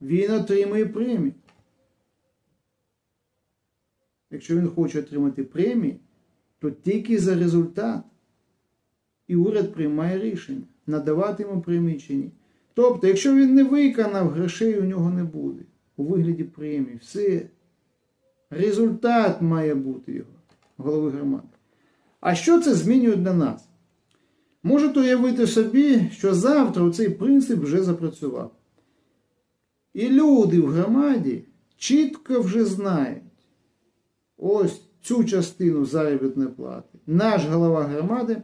він отримує премію. Якщо він хоче отримати премію, то тільки за результат. І уряд приймає рішення, надавати йому премії чи ні. Тобто, якщо він не виконав, грошей у нього не буде. У вигляді премії. Все. Результат має бути його, голови громади. А що це змінює для нас? Можете уявити собі, що завтра цей принцип вже запрацював. І люди в громаді чітко вже знають ось цю частину заробітної плати. Наш голова громади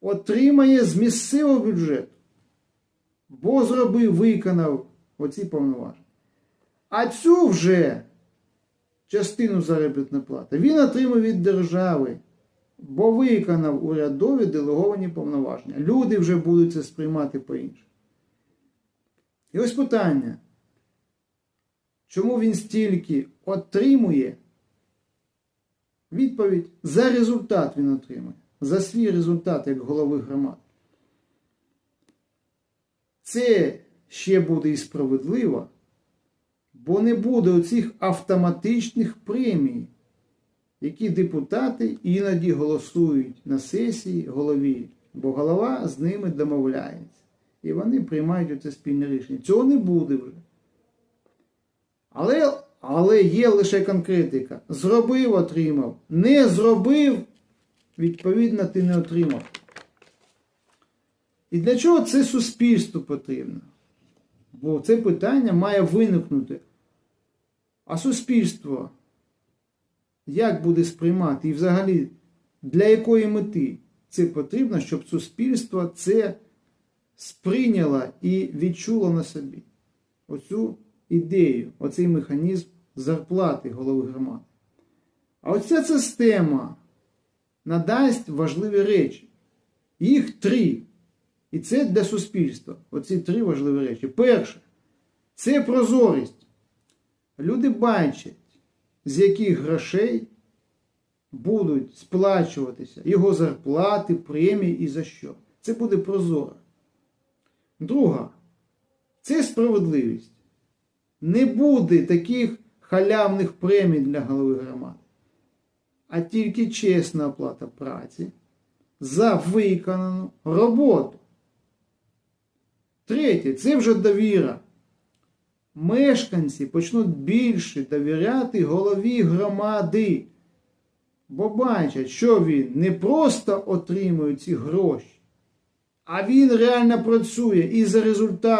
отримає з місцевого бюджету, бо зробив, виконав оці повноваження. А цю вже частину заробітної плати він отримав від держави, бо виконав урядові делеговані повноваження. Люди вже будуть це сприймати по-іншому. І ось питання. Чому він стільки отримує? Відповідь за результат він отримує. За свій результат як голови громад. Це ще буде і справедливо, бо не буде оцих автоматичних премій, які депутати іноді голосують на сесії голові, бо голова з ними домовляється. І вони приймають оце спільне рішення. Цього не буде вже. Але, але є лише конкретика. Зробив, отримав. Не зробив, відповідно, ти не отримав. І для чого це суспільству потрібно? Бо це питання має виникнути. А суспільство як буде сприймати і взагалі для якої мети це потрібно, щоб суспільство це сприйняло і відчуло на собі оцю ідею, оцей механізм зарплати голови громади. А оця система надасть важливі речі. Їх три. І це для суспільства. Оці три важливі речі. Перше, це прозорість. Люди бачать, з яких грошей будуть сплачуватися його зарплати, премії і за що. Це буде прозоро. Друга, це справедливість. Не буде таких халявних премій для голови громади, а тільки чесна оплата праці за виконану роботу. Третє, це вже довіра. Мешканці почнуть більше довіряти голові громади, бо бачать, що він не просто отримує ці гроші, а він реально працює і за результат.